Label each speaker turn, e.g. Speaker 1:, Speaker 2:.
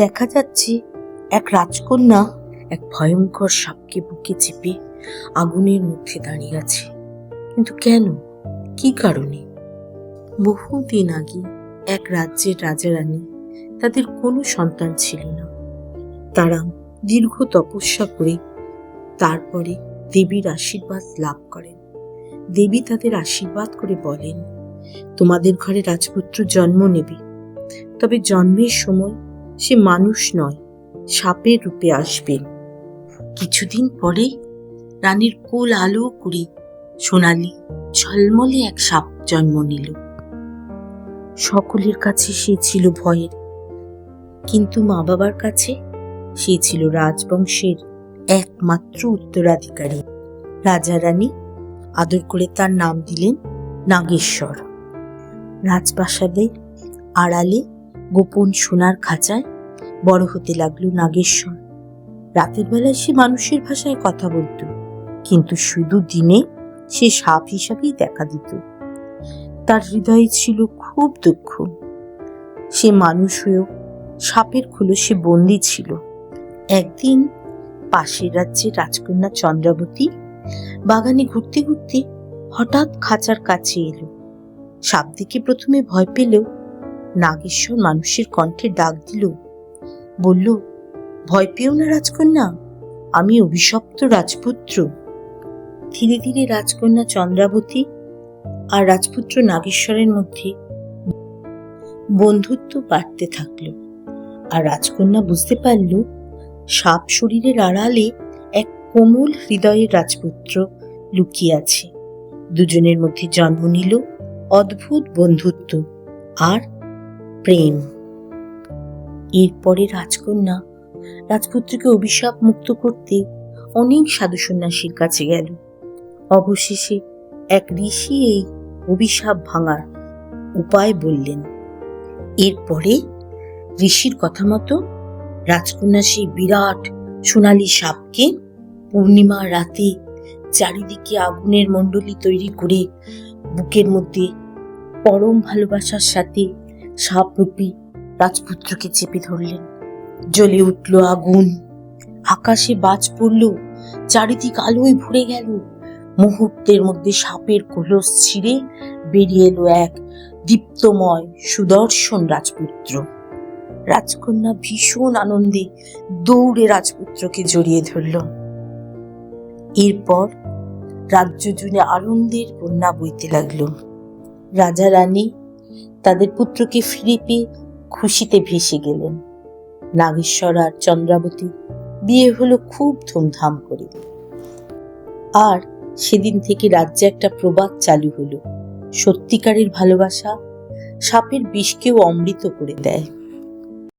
Speaker 1: দেখা যাচ্ছে এক রাজকন্যা এক ভয়ঙ্কর সাপকে বুকে চেপে আগুনের মধ্যে দাঁড়িয়ে আছে। কিন্তু কেন? কি কারণে? বহুদিন আগে এক রাজ্যের রাজা রানী তাদের কোনো সন্তান ছিল না। তারা দীর্ঘ তপস্যা করে তারপরে দেবীর আশীর্বাদ লাভ করেন। দেবী তাদের আশীর্বাদ করে বলেন, তোমাদের ঘরে রাজপুত্র জন্ম নেবে। তবে জন্মের সময় সে মানুষ নয়, সাপের রূপে আসবে। কিছুদিন পরে রানীর কোল আলো করে সোনালি ঝলমলে এক সাপ জন্ম নিল। সকলের কাছে সে ছিল ভয়ের, কিন্তু মা বাবার কাছে সে ছিল রাজবংশের একমাত্র উত্তরাধিকারী। রাজা রানী আদর করে তার নাম দিলেন নাগেশ্বর। রাজপ্রাসাদে আড়ালে গোপন সোনার খাঁচায় বড় হতে লাগল নাগেশ্বর। রাতের বেলায় সে মানুষের ভাষায় কথা বলতো, কিন্তু শুধু দিনে সে সাপ হিসাবেই দেখা দিত। তার হৃদয়ে ছিল খুব দুঃখ। সে মানুষ হয়েও সাপের সে বন্দি ছিল। একদিন পাশের রাজ্যের রাজকন্যা চন্দ্রাবতী বাগানে ঘুরতে ঘুরতে হঠাৎ খাঁচার কাছে এলো। সাপ দেখে প্রথমে ভয় পেলেও নাগেশ্বর মানুষের কণ্ঠে ডাক দিল। বলল, ভয় পেও না রাজকন্যা, আমি অভিশপ্ত রাজপুত্র। ধীরে ধীরে রাজকন্যা চন্দ্রাবতী আর রাজপুত্র নাগেশ্বরের মধ্যে বন্ধুত্ব বাড়তে থাকল। আর রাজকন্যা বুঝতে পারল, সাপ শরীরের আড়ালে এক কোমল হৃদয়ের রাজপুত্র লুকিয়ে আছে। দুজনের মধ্যে জন্ম নিল অদ্ভুত বন্ধুত্ব। আর প্রেম। এরপরে রাজকন্যা রাজপুত্রকে অভিশাপ মুক্ত করতে অনেক সাধু সন্ন্যাসীর কাছে গেল। অবশেষে এক ঋষি এই অভিশাপ ভাঙার উপায় বললেন। এরপরে ঋষির কথা মতো রাজকন্যা সেই বিরাট সোনালি সাপকে পূর্ণিমা রাতে চারিদিকে আগুনের মণ্ডলী তৈরি করে বুকের মধ্যে পরম ভালোবাসার সাথে সাপরূপী রাজপুত্রকে চেপে ধরলেন। জ্বলে উঠল আগুন। আকাশে বাজ পড়ল, চারিদিক আলোয় ভরে গেল। মুহূর্তের মধ্যে সাপের কলস ছিঁড়ে বেরিয়ে এলো এক দীপ্তময় সুদর্শন রাজপুত্র। রাজকন্যা ভীষণ আনন্দে দৌড়ে রাজপুত্রকে জড়িয়ে ধরল। এরপর রাজ্য জুড়ে আনন্দের বন্যা বইতে লাগল। রাজা রানী তাদের পুত্রকে ফিরে পেয়ে খুশিতে ভেসে গেলেন। নাগেশ্বর আর চন্দ্রাবতী বিয়ে হলো খুব ধুমধাম করে। আর সেদিন থেকে রাজ্যে একটা প্রবাদ চালু হলো। সত্যিকারের ভালোবাসা সাপের বিষকেও অমৃত করে দেয়।